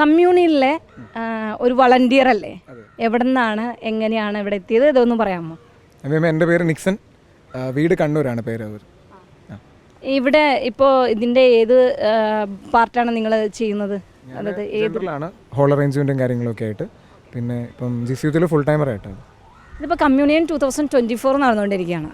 കമ്മ്യൂണിലെ ആ, ഒരു വളണ്ടിയർ അല്ലേ? എവിടെ നിന്നാണ് എങ്ങനെയാണ് ഇവിടെ എത്തിയത്? ഇതൊന്നും പറയാമോ? എന്റെ പേര് നിക്സൺ. വീട് കണ്ണൂരാണ് പേര് ഇവിടെ ഇപ്പോൾ ഇതിന്റെ ഏത് പാർട്ടാണ് നിങ്ങൾ ചെയ്യുന്നത്? അതായത് ഹോൾ അറേഞ്ച്മെന്റും കാര്യങ്ങളൊക്കെ ആയിട്ട്. പിന്നെ ഇപ്പം ജി സി യുത്തിൽ ഫുൾ ടൈമറായിട്ടാണ് ഇതിപ്പോൾ communion two thousand twenty four നടന്നുകൊണ്ടിരിക്കുകയാണ്?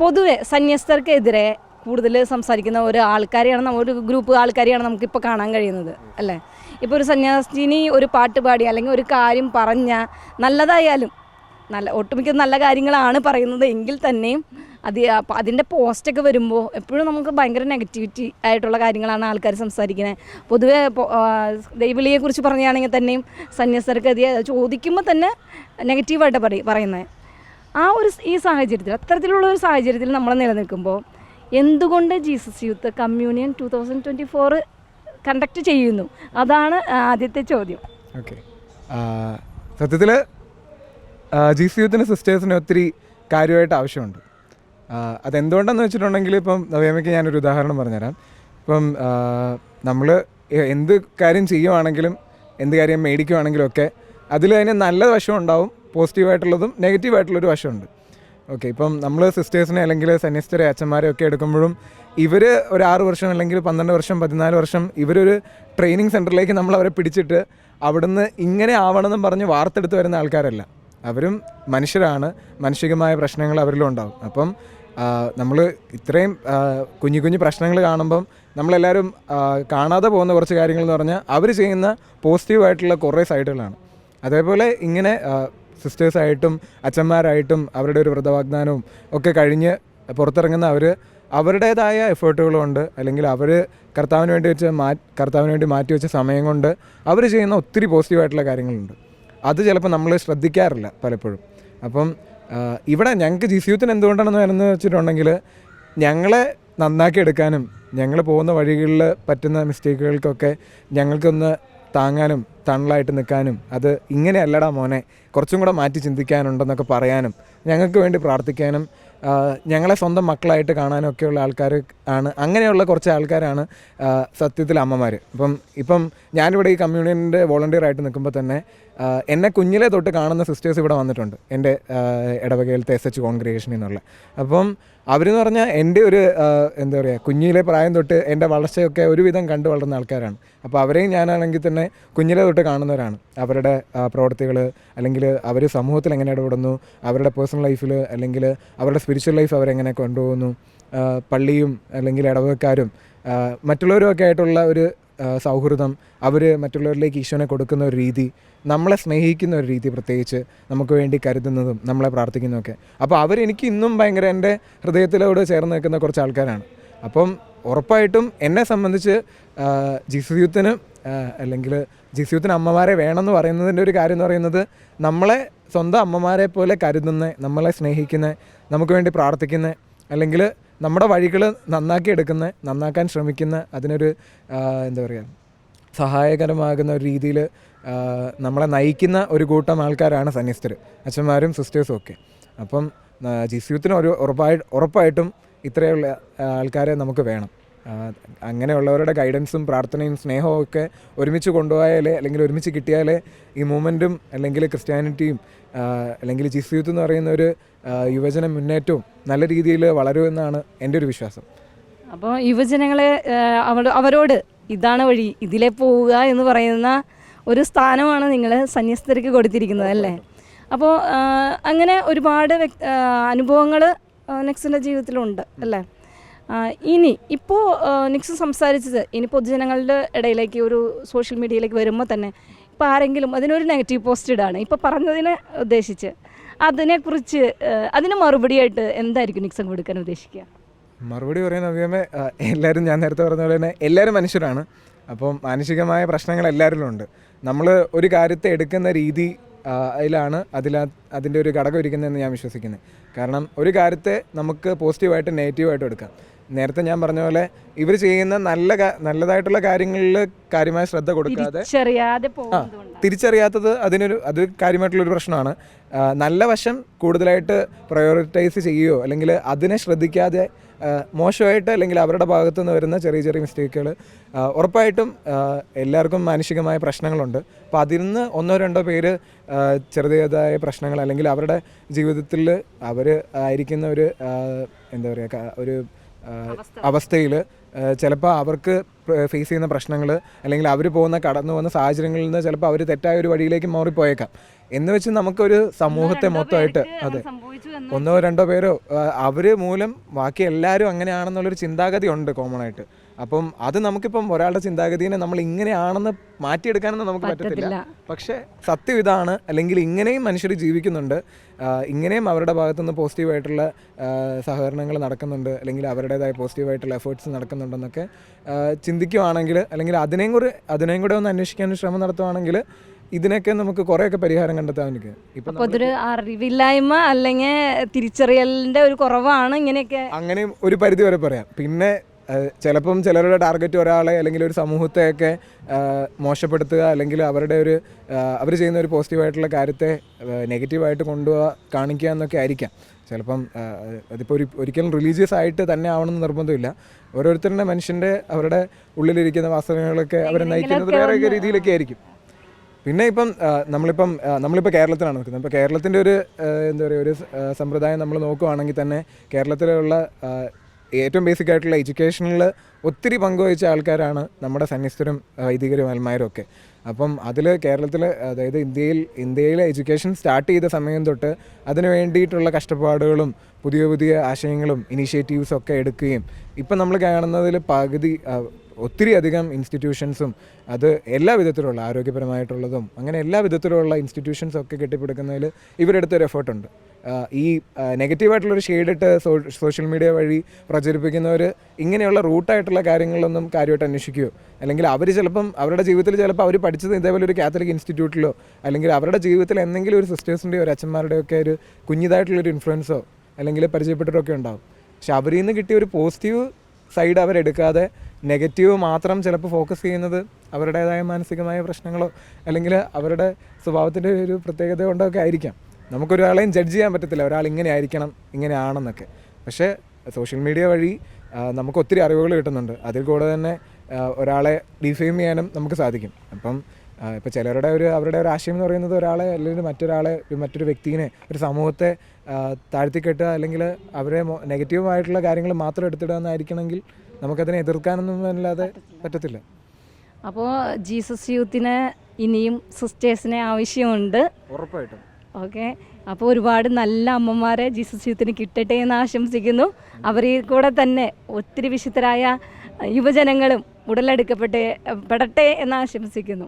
പൊതുവെ സന്യസ്തർക്കെതിരെ കൂടുതൽ സംസാരിക്കുന്ന ഒരു ആൾക്കാരെയാണ് നമ്മൾ ഒരു ഗ്രൂപ്പ് ആൾക്കാരെയാണ് നമുക്കിപ്പോൾ കാണാൻ കഴിയുന്നത് അല്ലേ? ഇപ്പോൾ ഒരു സന്യാസിനി ഒരു പാട്ട് പാടി അല്ലെങ്കിൽ ഒരു കാര്യം പറഞ്ഞ നല്ലതായാലും നല്ല ഒട്ടുമിക്ക നല്ല കാര്യങ്ങളാണ് പറയുന്നത്. എങ്കിൽ തന്നെയും അത് അതിന്റെ പോസ്റ്റൊക്കെ വരുമ്പോൾ എപ്പോഴും നമുക്ക് ഭയങ്കര നെഗറ്റിവിറ്റി ആയിട്ടുള്ള കാര്യങ്ങളാണ് ആൾക്കാർ സംസാരിക്കുന്നത്. പൊതുവെ ദൈവിളിയെക്കുറിച്ച് പറയുകയാണെങ്കിൽ തന്നെയും സന്യസ്തർക്കെതിരെ ചോദിക്കുമ്പോൾ തന്നെ നെഗറ്റീവായിട്ട് പറയും പറയുന്നത്. ആ ഒരു ഈ സാഹചര്യത്തിൽ അത്തരത്തിലുള്ള ഒരു സാഹചര്യത്തിൽ നമ്മൾ നിലനിൽക്കുമ്പോൾ എന്തുകൊണ്ട് Jesus youth communion two thousand twenty four conduct ചെയ്യുന്നു? അതാണ് ആദ്യത്തെ ചോദ്യം. ഓക്കെ. സത്യത്തിൽ ജീസസ് യൂത്തിന് സിസ്റ്റേഴ്സിന് ഒത്തിരി കാര്യമായിട്ട് ആവശ്യമുണ്ട്. അതെന്തുകൊണ്ടെന്ന് വെച്ചിട്ടുണ്ടെങ്കിൽ ഇപ്പം നവ്യമയ്ക്ക് ഞാനൊരു ഉദാഹരണം പറഞ്ഞുതരാം. ഇപ്പം നമ്മൾ എന്ത് കാര്യം ചെയ്യുവാണെങ്കിലും എന്ത് കാര്യം മേടിക്കുവാണെങ്കിലും ഒക്കെ അതിൽ അതിന് നല്ല വശം ഉണ്ടാവും പോസിറ്റീവായിട്ടുള്ളതും നെഗറ്റീവായിട്ടുള്ളൊരു വശമുണ്ട്. ഓക്കെ ഇപ്പം നമ്മൾ സിസ്റ്റേഴ്സിനെ അല്ലെങ്കിൽ സന്യസ്തരെ അച്ഛന്മാരെ ഒക്കെ എടുക്കുമ്പോഴും ഇവർ ഒരു ആറ് വർഷം അല്ലെങ്കിൽ പന്ത്രണ്ട് വർഷം പതിനാല് വർഷം ഇവരൊരു ട്രെയിനിങ് സെന്ററിലേക്ക് നമ്മൾ അവരെ പിടിച്ചിട്ട് അവിടുന്ന് ഇങ്ങനെ ആവണമെന്നും പറഞ്ഞ് വാർത്തെടുത്ത് വരുന്ന ആൾക്കാരല്ല. അവരും മനുഷ്യരാണ്. മാനുഷികമായ പ്രശ്നങ്ങൾ അവരിലും ഉണ്ടാവും. അപ്പം നമ്മൾ ഇത്രയും കുഞ്ഞു കുഞ്ഞു പ്രശ്നങ്ങൾ കാണുമ്പം നമ്മളെല്ലാവരും കാണാതെ പോകുന്ന കുറച്ച് കാര്യങ്ങൾ എന്ന് പറഞ്ഞാൽ അവർ ചെയ്യുന്ന പോസിറ്റീവായിട്ടുള്ള കുറേ സൈഡുകളാണ് അതേപോലെ ഇങ്ങനെ സിസ്റ്റേഴ്സായിട്ടും അച്ഛന്മാരായിട്ടും അവരുടെ ഒരു വ്രതവാഗ്ദാനവും ഒക്കെ കഴിഞ്ഞ് പുറത്തിറങ്ങുന്ന അവർ അവരുടേതായ എഫേർട്ടുകളുണ്ട്. അല്ലെങ്കിൽ അവർ കർത്താവിന് വേണ്ടി വെച്ച മാ കർത്താവിന് വേണ്ടി മാറ്റി വെച്ച സമയം കൊണ്ട് അവർ ചെയ്യുന്ന ഒത്തിരി പോസിറ്റീവായിട്ടുള്ള കാര്യങ്ങളുണ്ട്. അത് ചിലപ്പോൾ നമ്മൾ ശ്രദ്ധിക്കാറില്ല പലപ്പോഴും. അപ്പം ഇവിടെ ഞങ്ങൾക്ക് ജി സി യുത്തിന് എന്തുകൊണ്ടാണെന്ന് വരുന്നത് വെച്ചിട്ടുണ്ടെങ്കിൽ ഞങ്ങളെ നന്നാക്കി എടുക്കാനും ഞങ്ങൾ പോകുന്ന വഴികളിൽ പറ്റുന്ന മിസ്റ്റേക്കുകൾക്കൊക്കെ ഞങ്ങൾക്കൊന്ന് താങ്ങാനും തണലായിട്ട് നിൽക്കാനും അത് ഇങ്ങനെയല്ലടാ മോനെ കുറച്ചും കൂടെ മാറ്റി ചിന്തിക്കാനുണ്ടെന്നൊക്കെ പറയാനും ഞങ്ങൾക്ക് വേണ്ടി പ്രാർത്ഥിക്കാനും ഞങ്ങളെ സ്വന്തം മക്കളായിട്ട് കാണാനും ഒക്കെയുള്ള ആൾക്കാർ ആണ് അങ്ങനെയുള്ള കുറച്ച് ആൾക്കാരാണ് സത്യത്തിൽ അമ്മമാർ. അപ്പം ഇപ്പം ഞാനിവിടെ ഈ കമ്മ്യൂണിയന്റെ വോളണ്ടിയർ ആയിട്ട് നിൽക്കുമ്പോൾ തന്നെ എന്നെ കുഞ്ഞിലെ തൊട്ട് കാണുന്ന സിസ്റ്റേഴ്സ് ഇവിടെ വന്നിട്ടുണ്ട് എന്റെ ഇടവകയിലത്തെ എസ് എച്ച് കോൺഗ്രിഗേഷനിൽ നിന്നുള്ള. അപ്പം അവരെന്ന് പറഞ്ഞാൽ എന്റെ ഒരു എന്താ പറയുക കുഞ്ഞിലെ പ്രായം തൊട്ട് എന്റെ വളർച്ചയൊക്കെ ഒരുവിധം കണ്ടു വളർന്ന ആൾക്കാരാണ്. അപ്പോൾ അവരെയും ഞാനാണെങ്കിൽ തന്നെ കുഞ്ഞിലെ തൊട്ട് കാണുന്നവരാണ്. അവരുടെ പ്രവർത്തികൾ അല്ലെങ്കിൽ അവർ സമൂഹത്തിൽ എങ്ങനെ ഇടപെടുന്നു അവരുടെ പേഴ്സണൽ ലൈഫിൽ അല്ലെങ്കിൽ അവരുടെ സ്പിരിച്വൽ ലൈഫ് അവരെങ്ങനെ കൊണ്ടുപോകുന്നു പള്ളിയും അല്ലെങ്കിൽ ഇടവകക്കാരും മറ്റുള്ളവരുമൊക്കെ ആയിട്ടുള്ള ഒരു സൗഹൃദം അവർ മറ്റുള്ളവരിലേക്ക് ഈശോനെ കൊടുക്കുന്ന ഒരു രീതി നമ്മളെ സ്നേഹിക്കുന്ന ഒരു രീതി പ്രത്യേകിച്ച് നമുക്ക് വേണ്ടി കരുതുന്നതും നമ്മളെ പ്രാർത്ഥിക്കുന്നതൊക്കെ അപ്പോൾ അവരെനിക്ക് ഇന്നും ഭയങ്കര എന്റെ ഹൃദയത്തിലോട് ചേർന്ന് നിൽക്കുന്ന കുറച്ച് ആൾക്കാരാണ്. അപ്പം ഉറപ്പായിട്ടും എന്നെ സംബന്ധിച്ച് ജിസു യൂത്തിന് അല്ലെങ്കിൽ ജിസു യൂത്തിന് അമ്മമാരെ വേണമെന്ന് പറയുന്നതിന്റെ ഒരു കാര്യം എന്ന് പറയുന്നത് നമ്മളെ സ്വന്തം അമ്മമാരെ പോലെ കരുതുന്ന നമ്മളെ സ്നേഹിക്കുന്ന നമുക്ക് വേണ്ടി പ്രാർത്ഥിക്കുന്ന അല്ലെങ്കിൽ നമ്മുടെ വഴികൾ നന്നാക്കി എടുക്കുന്ന നന്നാക്കാൻ ശ്രമിക്കുന്ന അതിനൊരു എന്താ പറയുക സഹായകരമാകുന്ന ഒരു രീതിയിൽ നമ്മളെ നയിക്കുന്ന ഒരു കൂട്ടം ആൾക്കാരാണ് സന്യസ്തർ അച്ഛന്മാരും സിസ്റ്റേഴ്സും ഒക്കെ. അപ്പം ജിസ്യൂത്തിന് ഒരു ഉറപ്പായി ഉറപ്പായിട്ടും ഇത്രയുള്ള ആൾക്കാരെ നമുക്ക് വേണം. അങ്ങനെയുള്ളവരുടെ ഗൈഡൻസും പ്രാർത്ഥനയും സ്നേഹവും ഒക്കെ ഒരുമിച്ച് കൊണ്ടുപോയാലേ അല്ലെങ്കിൽ ഒരുമിച്ച് കിട്ടിയാലേ ഈ മൂമെന്റും അല്ലെങ്കിൽ ക്രിസ്ത്യാനിറ്റിയും അല്ലെങ്കിൽ ജിസ് യൂത്ത് എന്ന് പറയുന്ന ഒരു യുവജന മുന്നേറ്റവും നല്ല രീതിയിൽ വളരുമെന്നാണ് എന്റെ ഒരു വിശ്വാസം. അപ്പോൾ യുവജനങ്ങളെ അവരോട് ഇതാണ് വഴി ഇതിലെ പോവുക എന്ന് പറയുന്ന ഒരു സ്ഥാനമാണ് നിങ്ങൾ സന്യസ്തർക്ക് കൊടുത്തിരിക്കുന്നത് അല്ലേ? അപ്പോൾ അങ്ങനെ ഒരുപാട് അനുഭവങ്ങൾ നെക്സിന്റെ ജീവിതത്തിലുണ്ട് അല്ലേ? ഇനി ഇപ്പോൾ നിക്സ് സംസാരിച്ചത് ഇനി പൊതുജനങ്ങളുടെ ഇടയിലേക്ക് ഒരു സോഷ്യൽ മീഡിയയിലേക്ക് വരുമ്പോൾ തന്നെ ഇപ്പോൾ ആരെങ്കിലും അതിനൊരു നെഗറ്റീവ് പോസ്റ്റ് ഇടാണ്. ഇപ്പോൾ പറഞ്ഞതിനെ ഉദ്ദേശിച്ച് അതിനെക്കുറിച്ച് അതിന് മറുപടിയായിട്ട് എന്തായിരിക്കും നിക്സൺ കൊടുക്കാൻ ഉദ്ദേശിക്കുക? മറുപടി പറയുന്ന അഭിയമേ എല്ലാവരും ഞാൻ നേരത്തെ പറഞ്ഞ പോലെ തന്നെ എല്ലാവരും മനുഷ്യരാണ്. അപ്പം മാനസികമായ പ്രശ്നങ്ങൾ എല്ലാവരിലും ഉണ്ട്. നമ്മൾ ഒരു കാര്യത്തെ എടുക്കുന്ന രീതി അതിലാണ് അതിൽ അതിന്റെ ഒരു ഘടകം ഇരിക്കുന്നതെന്ന് ഞാൻ വിശ്വസിക്കുന്നത് കാരണം ഒരു കാര്യത്തെ നമുക്ക് പോസിറ്റീവായിട്ട് നെഗറ്റീവായിട്ട് എടുക്കാം. നേരത്തെ ഞാൻ പറഞ്ഞ പോലെ ഇവർ ചെയ്യുന്ന നല്ല നല്ലതായിട്ടുള്ള കാര്യങ്ങളിൽ കാര്യമായ ശ്രദ്ധ കൊടുക്കാതെ തിരിച്ചറിയാത്തത് അതിനൊരു അത് കാര്യമായിട്ടുള്ളൊരു പ്രശ്നമാണ്. നല്ല വശം കൂടുതലായിട്ട് പ്രയോറിറ്റൈസ് ചെയ്യുകയോ അല്ലെങ്കിൽ അതിനെ ശ്രദ്ധിക്കാതെ മോശമായിട്ട് അല്ലെങ്കിൽ അവരുടെ ഭാഗത്തു നിന്ന് വരുന്ന ചെറിയ ചെറിയ മിസ്റ്റേക്കുകൾ ഉറപ്പായിട്ടും എല്ലാവർക്കും മാനസികമായ പ്രശ്നങ്ങളുണ്ട്. അപ്പോൾ അതിൽ നിന്ന് ഒന്നോ രണ്ടോ പേര് ചെറുതായ പ്രശ്നങ്ങൾ അല്ലെങ്കിൽ അവരുടെ ജീവിതത്തിൽ അവർ ആയിരിക്കുന്ന ഒരു എന്താ പറയുക ഒരു അവസ്ഥയിൽ ചിലപ്പോൾ അവർക്ക് ഫേസ് ചെയ്യുന്ന പ്രശ്നങ്ങൾ അല്ലെങ്കിൽ അവർ പോകുന്ന കടന്നു പോകുന്ന സാഹചര്യങ്ങളിൽ നിന്ന് ചിലപ്പോൾ അവർ തെറ്റായ ഒരു വഴിയിലേക്ക് മാറിപ്പോയേക്കാം. എന്ന് വെച്ച് നമുക്കൊരു സമൂഹത്തെ മൊത്തമായിട്ട് അതെ. ഒന്നോ രണ്ടോ പേരോ അവർ മൂലം ബാക്കി എല്ലാവരും അങ്ങനെയാണെന്നുള്ളൊരു ചിന്താഗതി ഉണ്ട് കോമൺ ആയിട്ട്. അപ്പം അത് നമുക്കിപ്പം ഒരാളുടെ ചിന്താഗതിനെ നമ്മൾ ഇങ്ങനെയാണെന്ന് മാറ്റിയെടുക്കാനൊന്നും നമുക്ക് പറ്റത്തില്ല. പക്ഷേ സത്യം ഇതാണ്. അല്ലെങ്കിൽ ഇങ്ങനെയും മനുഷ്യർ ജീവിക്കുന്നുണ്ട്. ഇങ്ങനെയും അവരുടെ ഭാഗത്തുനിന്ന് പോസിറ്റീവായിട്ടുള്ള സഹകരണങ്ങൾ നടക്കുന്നുണ്ട്. അല്ലെങ്കിൽ അവരുടേതായ പോസിറ്റീവായിട്ടുള്ള എഫേർട്സ് നടക്കുന്നുണ്ടെന്നൊക്കെ ചിന്തിക്കുവാണെങ്കിൽ അല്ലെങ്കിൽ അതിനെയും കൂടി അതിനെയും കൂടെ ഒന്ന് അന്വേഷിക്കാൻ ശ്രമം നടത്തുവാണെങ്കിൽ ഇതിനൊക്കെ നമുക്ക് കുറേയൊക്കെ പരിഹാരം കണ്ടെത്താൻ ഇപ്പം അതൊരു അറിവില്ലായ്മ അല്ലെങ്കിൽ തിരിച്ചറിയലിന്റെ ഒരു കുറവാണ് ഇങ്ങനെയൊക്കെ. അങ്ങനെയും ഒരു പരിധി വരെ പറയാം. പിന്നെ ചിലപ്പം ചിലരുടെ ടാർഗറ്റ് ഒരാളെ അല്ലെങ്കിൽ ഒരു സമൂഹത്തെയൊക്കെ മോശപ്പെടുത്തുക അല്ലെങ്കിൽ അവരുടെ ഒരു അവർ ചെയ്യുന്ന ഒരു പോസിറ്റീവായിട്ടുള്ള കാര്യത്തെ നെഗറ്റീവായിട്ട് കൊണ്ടുപോകാൻ കാണിക്കുക എന്നൊക്കെ ആയിരിക്കാം. ചിലപ്പം അതിപ്പോൾ ഒരു ഒരിക്കലും റിലീജിയസ് ആയിട്ട് തന്നെ ആവണമെന്ന് നിർബന്ധമില്ല. ഓരോരുത്തരുടെ മനുഷ്യന്റെ അവരുടെ ഉള്ളിലിരിക്കുന്ന വാസനകളൊക്കെ അവരെ നയിക്കുന്നത് വേറെ രീതിയിലൊക്കെ ആയിരിക്കും. പിന്നെ ഇപ്പം നമ്മളിപ്പം നമ്മളിപ്പോൾ കേരളത്തിലാണ് നിൽക്കുന്നത്. ഇപ്പോൾ കേരളത്തിന്റെ ഒരു എന്താ പറയുക ഒരു സമ്പ്രദായം നമ്മൾ നോക്കുവാണെങ്കിൽ തന്നെ കേരളത്തിലുള്ള ഏറ്റവും ബേസിക് ആയിട്ടുള്ള എഡ്യൂക്കേഷനിൽ ഒത്തിരി പങ്കുവഹിച്ച ആൾക്കാരാണ് നമ്മുടെ സന്യസ്തരും വൈദികരും അൽമാരും ഒക്കെ. അപ്പം അതിൽ കേരളത്തിൽ അതായത് ഇന്ത്യയിൽ ഇന്ത്യയിലെ എഡ്യൂക്കേഷൻ സ്റ്റാർട്ട് ചെയ്ത സമയം തൊട്ട് അതിന് വേണ്ടിയിട്ടുള്ള കഷ്ടപ്പാടുകളും പുതിയ പുതിയ ആശയങ്ങളും ഇനീഷ്യേറ്റീവ്സും ഒക്കെ എടുക്കുകയും ഇപ്പം നമ്മൾ കാണുന്നതിൽ പകുതി ഒത്തിരി അധികം ഇൻസ്റ്റിറ്റ്യൂഷൻസും അത് എല്ലാ വിധത്തിലുള്ള ആരോഗ്യപരമായിട്ടുള്ളതും അങ്ങനെ എല്ലാ വിധത്തിലുള്ള ഇൻസ്റ്റിറ്റ്യൂഷൻസും ഒക്കെ കെട്ടിപ്പിടുക്കുന്നതിൽ ഇവരെടുത്ത ഒരു എഫേർട്ടുണ്ട് ഈ നെഗറ്റീവായിട്ടുള്ളൊരു ഷെയ്ഡിട്ട് സോഷ്യൽ മീഡിയ വഴി പ്രചരിപ്പിക്കുന്നവർ ഇങ്ങനെയുള്ള റൂട്ടായിട്ടുള്ള കാര്യങ്ങളൊന്നും കാര്യമായിട്ട് അന്വേഷിക്കുകയോ അല്ലെങ്കിൽ അവർ ചിലപ്പം അവരുടെ ജീവിതത്തിൽ ചിലപ്പോൾ അവർ പഠിച്ചത് ഇതേപോലെ ഒരു കാത്തലിക് ഇൻസ്റ്റിറ്റ്യൂട്ടിലോ അല്ലെങ്കിൽ അവരുടെ ജീവിതത്തിൽ എന്തെങ്കിലും ഒരു സിസ്റ്റേഴ്സിന്റെയോ ഒരു അച്ഛന്മാരുടെയോ ഒക്കെ ഒരു കുഞ്ഞിതായിട്ടുള്ളൊരു ഇൻഫ്ലുവൻസോ അല്ലെങ്കിൽ പരിചയപ്പെട്ടവരൊക്കെ ഉണ്ടാവും. പക്ഷെ അവരിൽ നിന്ന് കിട്ടിയ ഒരു പോസിറ്റീവ് സൈഡ് അവരെടുക്കാതെ നെഗറ്റീവ് മാത്രം ചിലപ്പോൾ ഫോക്കസ് ചെയ്യുന്നത് അവരുടേതായ മാനസികമായ പ്രശ്നങ്ങളോ അല്ലെങ്കിൽ അവരുടെ സ്വഭാവത്തിന്റെ ഒരു പ്രത്യേകത കൊണ്ടോ ഒക്കെ ആയിരിക്കാം. നമുക്കൊരാളെയും ജഡ്ജ് ചെയ്യാൻ പറ്റത്തില്ല. ഒരാൾ ഇങ്ങനെ ആയിരിക്കണം ഇങ്ങനെ ആണെന്നൊക്കെ. പക്ഷേ സോഷ്യൽ മീഡിയ വഴി നമുക്ക് ഒത്തിരി അറിവുകൾ കിട്ടുന്നുണ്ട്. അതിൽ കൂടെ തന്നെ ഒരാളെ ഡിഫെയിം ചെയ്യാനും നമുക്ക് സാധിക്കും. അപ്പം ഇപ്പോൾ ചിലരുടെ ഒരു അവരുടെ ഒരു ആശയം എന്ന് പറയുന്നത് ഒരാളെ അല്ലെങ്കിൽ മറ്റൊരാളെ മറ്റൊരു വ്യക്തിനെ ഒരു സമൂഹത്തെ താഴ്ത്തിക്കെട്ടുക അല്ലെങ്കിൽ അവരെ നെഗറ്റീവായിട്ടുള്ള കാര്യങ്ങൾ മാത്രം എടുത്തിടുക എന്നായിരിക്കണമെങ്കിൽ നമുക്കതിനെ എതിർക്കാനൊന്നും അല്ലാതെ പറ്റത്തില്ല. അപ്പോൾ ജീസസ് യൂത്തിന് ഇനിയും സിസ്റ്റേഴ്സിനെ ആവശ്യമുണ്ട്. ഉറപ്പായിട്ടും. ഓക്കെ. അപ്പോൾ ഒരുപാട് നല്ല അമ്മമാരെ ജീസസ് യൂത്തിന് കിട്ടട്ടെ എന്ന് ആശംസിക്കുന്നു. അവരിൽ കൂടെ തന്നെ ഒത്തിരി വിശുദ്ധരായ യുവജനങ്ങളും ഉടലെടുക്കപ്പെട്ടെ പെടട്ടെ എന്ന് ആശംസിക്കുന്നു.